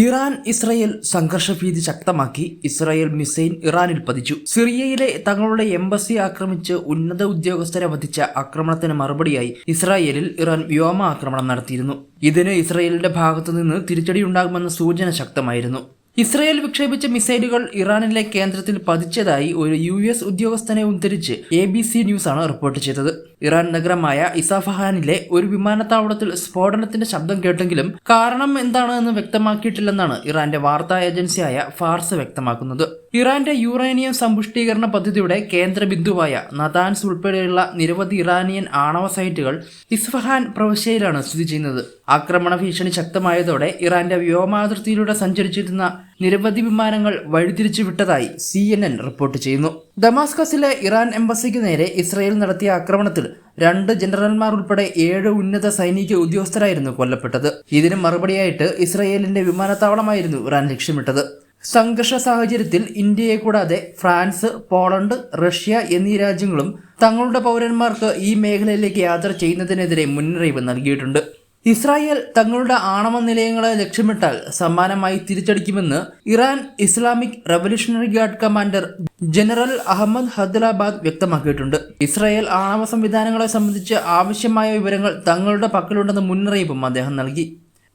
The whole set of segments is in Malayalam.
ഇറാൻ ഇസ്രയേൽ സംഘർഷഭീതി ശക്തമാക്കി ഇസ്രയേൽ മിസൈൽ ഇറാനിൽ പതിച്ചു. സിറിയയിലെ തങ്ങളുടെ എംബസി ആക്രമിച്ച് ഉന്നത ഉദ്യോഗസ്ഥരെ വധിച്ച ആക്രമണത്തിന് മറുപടിയായി ഇസ്രായേലിൽ ഇറാൻ വ്യോമ ആക്രമണം നടത്തിയിരുന്നു. ഇതിന് ഇസ്രായേലിന്റെ ഭാഗത്തുനിന്ന് തിരിച്ചടിയുണ്ടാകുമെന്ന സൂചന ശക്തമായിരുന്നു. ഇസ്രയേൽ വിക്ഷേപിച്ച മിസൈലുകൾ ഇറാനിലെ കേന്ദ്രത്തിൽ പതിച്ചതായി ഒരു യു എസ് ഉദ്യോഗസ്ഥനെ ഉദ്ധരിച്ച് എ ബി സി ന്യൂസാണ് റിപ്പോർട്ട് ചെയ്തത്. ഇറാൻ നഗരമായ ഇസാഫഹാനിലെ ഒരു വിമാനത്താവളത്തിൽ സ്ഫോടനത്തിന്റെ ശബ്ദം കേട്ടെങ്കിലും കാരണം എന്താണ് എന്ന് വ്യക്തമാക്കിയിട്ടില്ലെന്നാണ് ഇറാന്റെ വാർത്താ ഏജൻസിയായ ഫാർസ് വ്യക്തമാക്കുന്നത്. ഇറാന്റെ യുറേനിയം സമ്പുഷ്ടീകരണ പദ്ധതിയുടെ കേന്ദ്ര ബിന്ദുവായ നദാൻസ് ഉൾപ്പെടെയുള്ള നിരവധി ഇറാനിയൻ ആണവ സൈറ്റുകൾ ഇസ്ഫഹാൻ പ്രവിശ്യയിലാണ് സ്ഥിതി ചെയ്യുന്നത്. ആക്രമണ ഭീഷണി ശക്തമായതോടെ ഇറാന്റെ വ്യോമാതിർത്തിയിലൂടെ സഞ്ചരിച്ചിരുന്ന നിരവധി വിമാനങ്ങൾ വഴിതിരിച്ചു വിട്ടതായി സി എൻ എൻ റിപ്പോർട്ട് ചെയ്യുന്നു. ദമാസ്കസിലെ ഇറാൻ എംബസിക്ക് നേരെ ഇസ്രയേൽ നടത്തിയ ആക്രമണത്തിൽ രണ്ട് ജനറൽമാർ ഉൾപ്പെടെ ഏഴ് ഉന്നത സൈനിക ഉദ്യോഗസ്ഥരായിരുന്നു കൊല്ലപ്പെട്ടത്. ഇതിന് മറുപടിയായിട്ട് ഇസ്രയേലിന്റെ വിമാനത്താവളമായിരുന്നു ഇറാൻ ലക്ഷ്യമിട്ടത്. സംഘർഷ സാഹചര്യത്തിൽ ഇന്ത്യയെ കൂടാതെ ഫ്രാൻസ് പോളണ്ട് റഷ്യ എന്നീ രാജ്യങ്ങളും തങ്ങളുടെ പൗരന്മാർക്ക് ഈ മേഖലയിലേക്ക് യാത്ര ചെയ്യുന്നതിനെതിരെ മുന്നറിയിപ്പ് നൽകിയിട്ടുണ്ട്. ഇസ്രായേൽ തങ്ങളുടെ ആണവ നിലയങ്ങളെ ലക്ഷ്യമിട്ടാൽ സമാനമായി തിരിച്ചടിക്കുമെന്ന് Iran Islamic revolutionary guard commander general Ahmad ഹദ്ലാബാദ് വ്യക്തമാക്കിയിട്ടുണ്ട്. ഇസ്രായേൽ ആണവ സംവിധാനങ്ങളെ സംബന്ധിച്ച് ആവശ്യമായ വിവരങ്ങൾ തങ്ങളുടെ പക്കലുണ്ടെന്ന് മുന്നറിയിപ്പും അദ്ദേഹം നൽകി.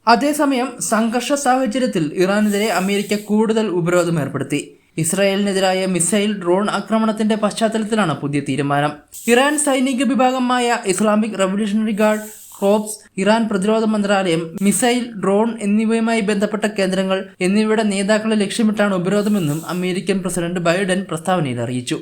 അതേസമയം സംഘർഷ സാഹചര്യത്തിൽ ഇറാനെതിരെ അമേരിക്ക കൂടുതൽ ഉപരോധം ഏർപ്പെടുത്തി. ഇസ്രായേലിനെതിരായ മിസൈൽ ഡ്രോൺ ആക്രമണത്തിന്റെ പശ്ചാത്തലത്തിലാണ് പുതിയ തീരുമാനം. ഇറാൻ സൈനിക വിഭാഗമായ Islamic revolutionary guard corps Iran പ്രതിരോധ മന്ത്രാലയം മിസൈൽ ഡ്രോൺ എന്നിവയുമായി ബന്ധപ്പെട്ട കേന്ദ്രങ്ങൾ എന്നിവയുടെ നേതാക്കളെ ലക്ഷ്യമിട്ടാണ് ഉപരോധമെന്നും അമേരിക്കൻ പ്രസിഡന്റ് ബൈഡൻ പ്രസ്താവനയിൽ അറിയിച്ചു.